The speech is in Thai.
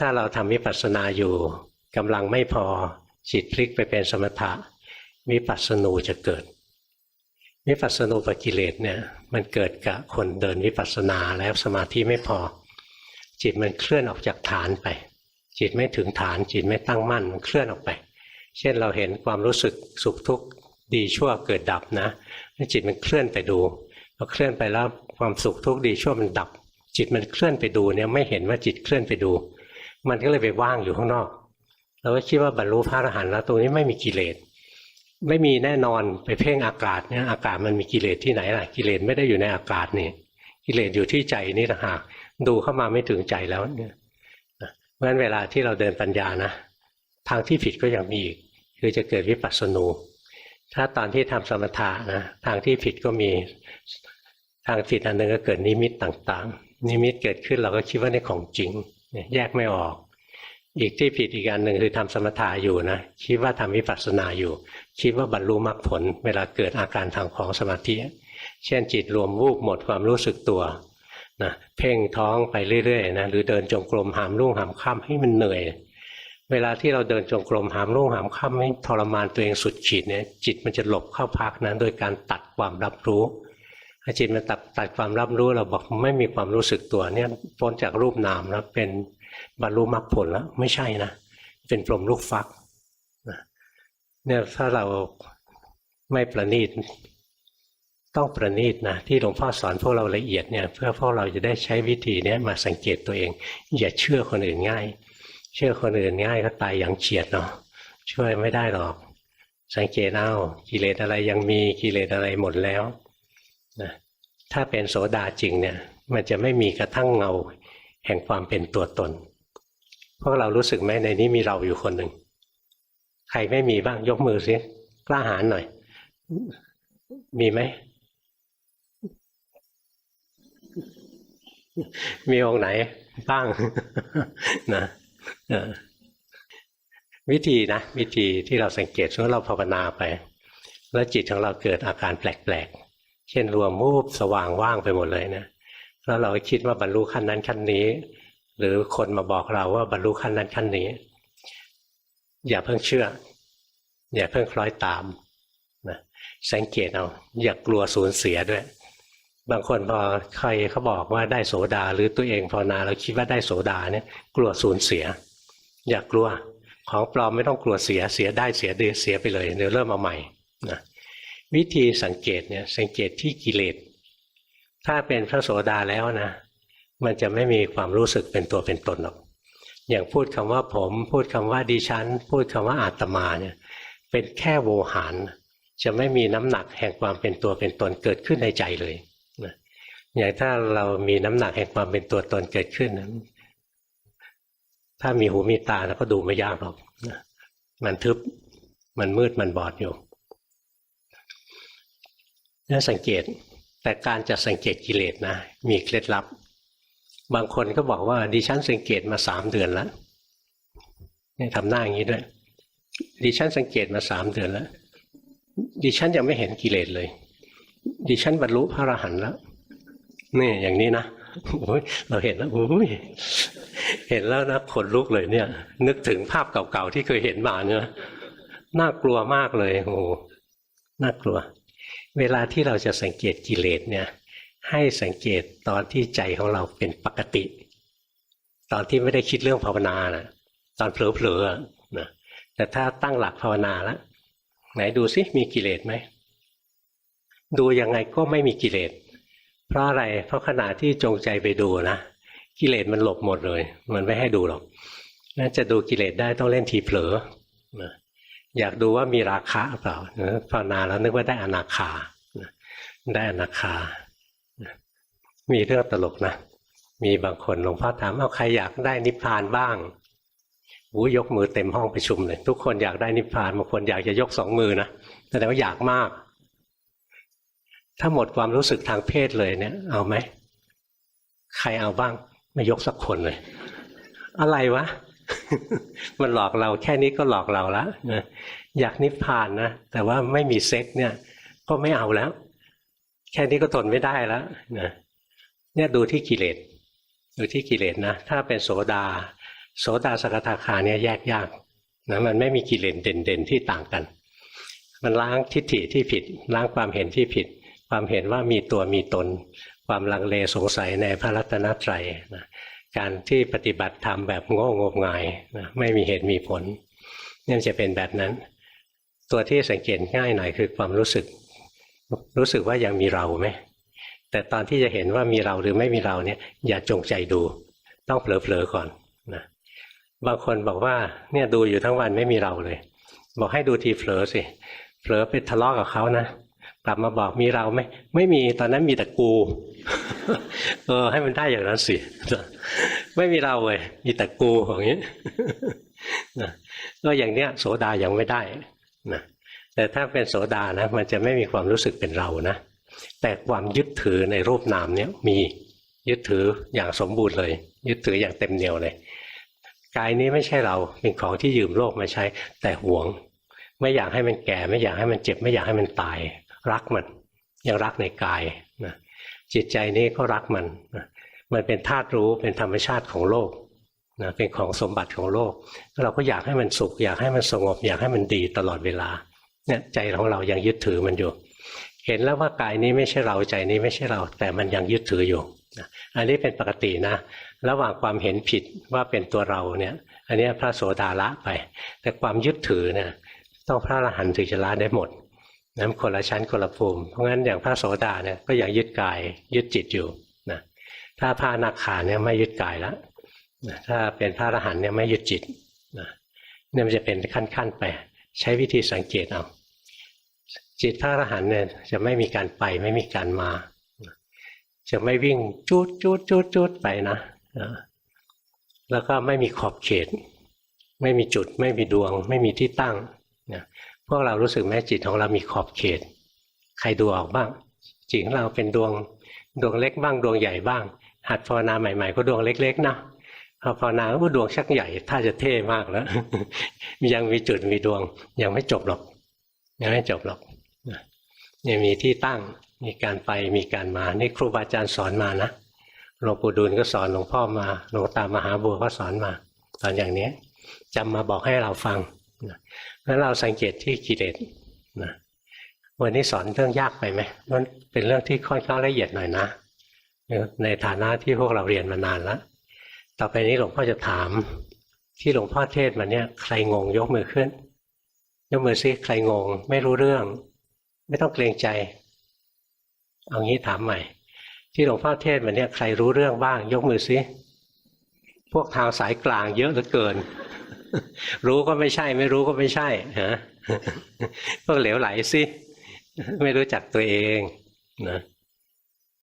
ถ้าเราทำวิปัสสนาอยู่กำลังไม่พอจิตพลิกไปเป็นสมถะวิปัสสนูจะเกิดวิปัสสนูปกิเลสเนี่ยมันเกิดกับคนเดินวิปัสสนาแล้วสมาธิไม่พอ จิตมันเคลื่อนออกจากฐานไป จิตไม่ถึงฐานจิตไม่ตั้งมั่นมันเคลื่อนออกไป เช่นเราเห็นความรู้สึกสุขทุกข์ดีชั่วเกิดดับนะจิตมันเคลื่อนไปดูพอเคลื่อนไปแล้วความสุขทุกข์ดีชั่วมันดับ จิตมันเคลื่อนไปดูเนี่ยไม่เห็นว่าจิตเคลื่อนไปดู มันก็เลยไปว่างอยู่ข้างนอกเราก็คิดว่าบรรลุพระอรหันต์แล้วตรงนี้ไม่มีกิเลส ไม่มีแน่นอนไปเพ่งอากาศเนี่ยอากาศมันมีกิเลสที่ไหนล่ะกิเลสไม่ได้อยู่ในอากาศนี่กิเลสอยู่ที่ใจนี่ต่างหากดูเข้ามาไม่ถึงใจแล้วเนี่ยเพราะฉะนั้นเวลาที่เราเดินปัญญานะ ทางที่ผิดก็ยังมีอีกคือจะเกิดวิปัสสนูถ้าตอนที่ทำสมถะนะทางที่ผิดก็มีทางผิดอันหนึ่งก็เกิดนิมิตต่างๆ นิมิตเกิดขึ้นเราก็คิดว่านี่ของจริง แยกไม่ออก อีกที่ผิดอีกอันหนึ่งคือทำสมถะอยู่นะคิดว่าทำวิปัสสนาอยู่ คิดว่าบรรลุมรรคผล เวลาเกิดอาการทางของสมาธิเช่นจิตรวมวูบหมดความรู้สึกตัวนะเพ่งท้องไปเรื่อยๆนะหรือเดินจงกรมหามรุ่งหามค่ำให้มันเหนื่อย เวลาที่เราเดินจงกรมหามรุ่งหามค่ำให้ทรมานตัวเองสุดขีดเนี่ยจิตมันจะหลบเข้าพักนะโดยการตัดความรับรู้ ถ้าจิตมันตัดตัดความรับรู้เราบอกไม่มีความรู้สึกตัวเนี่ยพ้นจากรูปนามแล้วเป็นบรรลุมรรคผลแล้วไม่ใช่นะ เป็นพรหมลูกฟักเนี่ยถ้าเราไม่ประณีตต้องประณีตนะที่หลวงพ่อสอนพวกเราละเอียดเนี่ยเพื่อพวกเราจะได้ใช้วิธีนี้มาสังเกตตัวเอง อย่าเชื่อคนอื่นง่าย เชื่อคนอื่นง่ายก็ตายอย่างเฉียดเนาะช่วยไม่ได้หรอก สังเกตเอากิเลสอะไรยังมีกิเลสอะไรหมดแล้ว นะถ้าเป็นโสดาจริงเนี่ยมันจะไม่มีกระทั่งเงาแห่งความเป็นตัวตน พวกเรารู้สึกไหมในนี้มีเราอยู่คนหนึ่ง ใครไม่มีบ้างยกมือสิกล้าหาญหน่อย มีไหม มีองค์ไหนบ้างนะวิธีนะ วิธีที่เราสังเกตว่าเราภาวนาไป แล้วจิตของเราเกิดอาการแปลกๆ เช่นรวมมูบสว่างว่างไปหมดเลยนะแล้วเราคิดว่าบรรลุขั้นนั้นขั้นนี้ หรือคนมาบอกเราว่าบรรลุขั้นนั้นขั้นนี้ อย่าเพิ่งเชื่อ อย่าเพิ่งคล้อยตามนะสังเกตเอาอย่ากลัวสูญเสียด้วย บางคนพอใครเขาบอกว่าได้โสดา หรือตัวเองภาวนาเราคิดว่าได้โสดาเนี่ยกลัวสูญเสีย อย่ากลัวของปลอมไม่ต้องกลัวเสียเสียได้เสียดีเสียไปเลยเดี๋ยวเริ่มมาใหม่นะ วิธีสังเกตเนี่ยสังเกตที่กิเลส ถ้าเป็นพระโสดาแล้วนะ มันจะไม่มีความรู้สึกเป็นตัวเป็นตนหรอก อย่างพูดคำว่าผม พูดคำว่าดิฉัน พูดคำว่าอาตมาเนี่ยเป็นแค่โวหาร จะไม่มีน้ำหนักแห่งความเป็นตัวเป็นตนเกิดขึ้นในใจเลยนะอย่างถ้าเรามีน้ำหนักแห่งความเป็นตัวตนเกิดขึ้นนั้นถ้ามีหูมีตาแล้วก็ดูไม่ยากหรอกนะมันทึบมันมืดมันบอดอยู่ นี่สังเกตแต่การจะสังเกตกิเลสนะ มีเคล็ดลับ บางคนก็บอกว่าดิฉันสังเกตมาสามเดือนแล้วนี่ทำหน้าอย่างนี้ด้วยดิฉันสังเกตมาสามเดือนแล้ว ดิฉันยังไม่เห็นกิเลสเลย ดิฉันบรรลุพระอรหันต์แล้วนี่อย่างนี้นะโอ้ยเราเห็นแล้วโอ้ยเห็นแล้วนะขนลุกเลยเนี่ย นึกถึงภาพเก่าๆที่เคยเห็นมาเนี่ยน่ากลัวมากเลยโอ้น่ากลัว เวลาที่เราจะสังเกตกิเลสเนี่ยให้สังเกตตอนที่ใจของเราเป็นปกติ ตอนที่ไม่ได้คิดเรื่องภาวนานะตอนเผลอๆนะแต่ถ้าตั้งหลักภาวนาแล้วไหนดูซิมีกิเลสไหมดูยังไงก็ไม่มีกิเลสเพราะอะไรเพราะขณะที่จงใจไปดูนะกิเลสมันหลบหมดเลย มันไม่ให้ดูหรอกนั่นจะดูกิเลสได้ต้องเล่นทีเผลอนะ อยากดูว่ามีราคาเปล่าภาวนาแล้วนึกว่าได้อนาคาได้อนาคา มีเรื่องตลกนะ มีบางคนหลวงพ่อถามเอาใครอยากได้นิพพานบ้างวูยกมือเต็มห้องประชุมเลยทุกคนอยากได้นิพพานบางคนอยากจะยกสองมือนะแสดงว่าอยากมาก ถ้าหมดความรู้สึกทางเพศเลยเนี่ย เอาไหมใครเอาบ้าง ไม่ยกสักคนเลย อะไรวะ มันหลอกเราแค่นี้ก็หลอกเราแล้วนะอยากนิพพานนะแต่ว่าไม่มีเซ็กเนี่ย ก็ไม่เอาแล้ว แค่นี้ก็ทนไม่ได้แล้วนะเนี่ยดูที่กิเลสดูที่กิเลสนะถ้าเป็นโสดา โสดาสกทาคาเนี่ยแยกยากนะมันไม่มีกิเลสเด่นๆที่ต่างกัน มันล้างทิฏฐิที่ผิด ล้างความเห็นที่ผิด ความเห็นว่ามีตัวมีตน ความลังเลสงสัยในพระรัตนตรัยนะ การที่ปฏิบัติธรรมแบบโง่งมงายนะไม่มีเหตุมีผลเนี่ยจะเป็นแบบนั้น ตัวที่สังเกตง่ายหน่อยคือความรู้สึก รู้สึกว่ายังมีเราไหมแต่ตอนที่จะเห็นว่ามีเราหรือไม่มีเราเนี่ย อย่าจงใจดู ต้องเผลอๆก่อนนะบางคนบอกว่าเนี่ยดูอยู่ทั้งวันไม่มีเราเลย บอกให้ดูทีเผลอสิเผลอไปทะเลาะกับเขานะ กลับมาบอกมีเราไหมไม่มีตอนนั้นมีแต่กู เออ ให้มันได้อย่างนั้นสิไม่มีเราเลยมีแต่กูอย่างนี้นะก็อย่างเนี้ย โสดายังไม่ได้นะแต่ถ้าเป็นโสดานะ มันจะไม่มีความรู้สึกเป็นเรานะแต่ความยึดถือในรูปนามเนี้ยมียึดถืออย่างสมบูรณ์เลย ยึดถืออย่างเต็มเหนียวเลยกายนี้ไม่ใช่เราเป็นของที่ยืมโลกมาใช้ แต่หวง ไม่อยากให้มันแก่ ไม่อยากให้มันเจ็บ ไม่อยากให้มันตาย รักมันยังรักในกายนะจิตใจนี้ก็รักมันนะมันเป็นธาตุรู้เป็นธรรมชาติของโลกนะเป็นของสมบัติของโลก เราก็อยากให้มันสุข อยากให้มันสงบ อยากให้มันดีตลอดเวลาเนี่ยใจของเรายังยึดถือมันอยู่ เห็นแล้วว่ากายนี้ไม่ใช่เราใจนี้ไม่ใช่เรา แต่มันยังยึดถืออยู่นะอันนี้เป็นปกตินะ ระหว่างความเห็นผิดว่าเป็นตัวเราเนี่ย อันนี้พระโสดาละไป แต่ความยึดถือเนี่ยต้องพระอรหันต์ถึงจะละได้หมด นั้นคนละชั้นคนละภูมิ เพราะงั้นอย่างพระโสดาเนี่ยก็ยังยึดกายยึดจิตอยู่นะถ้าพระอนาคาเนี่ยไม่ยึดกายแล้วนะถ้าเป็นพระอรหันต์เนี่ยไม่ยึดจิตนะเนี่ยมันจะเป็นขั้นๆไป ใช้วิธีสังเกตเอาจิตพระอรหันต์เนี่ยจะไม่มีการไปไม่มีการมา จะไม่วิ่งจูดจูดจูดจูดไปนะนะแล้วก็ไม่มีขอบเขต ไม่มีจุด ไม่มีดวง ไม่มีที่ตั้งนะ พวกเรารู้สึกไหมจิตของเรามีขอบเขต ใครดูออกบ้าง จิตของเราเป็นดวงดวงเล็กบ้างดวงใหญ่บ้าง หัดภาวนาใหม่ ๆ ก็ดวงเล็ก ๆ นะพอภาวนาก็ดวงชักใหญ่ถ้าจะเท่มากแล้ว ยังมีจุดมีดวง ยังไม่จบหรอก ยังไม่จบหรอกยังมีที่ตั้งมีการไปมีการมา นี่ครูบาอาจารย์สอนมานะหลวงปู่ดูลก็สอนหลวงพ่อมาหลวงตามหาบัวก็สอนมาสอนอย่างนี้จำมาบอกให้เราฟัง แล้วเราสังเกตที่กิเลสนะวันนี้สอนเรื่องยากไปไหมมันเป็นเรื่องที่ค่อนข้างละเอียดหน่อยนะ ในฐานะที่พวกเราเรียนมานานแล้ว ต่อไปนี้หลวงพ่อจะถามที่หลวงพ่อเทศมาเนี่ยใครงงยกมือขึ้น ยกมือซิใครงง ไม่รู้เรื่อง ไม่ต้องเกรงใจ เอางี้ถามใหม่ ที่หลวงพ่อเทศมาเนี่ยใครรู้เรื่องบ้าง ยกมือซิพวกทางสายกลางเยอะเหลือเกิน รู้ก็ไม่ใช่ ไม่รู้ก็ไม่ใช่ฮะพวกเหลวไหลสิไม่รู้จักตัวเองนะ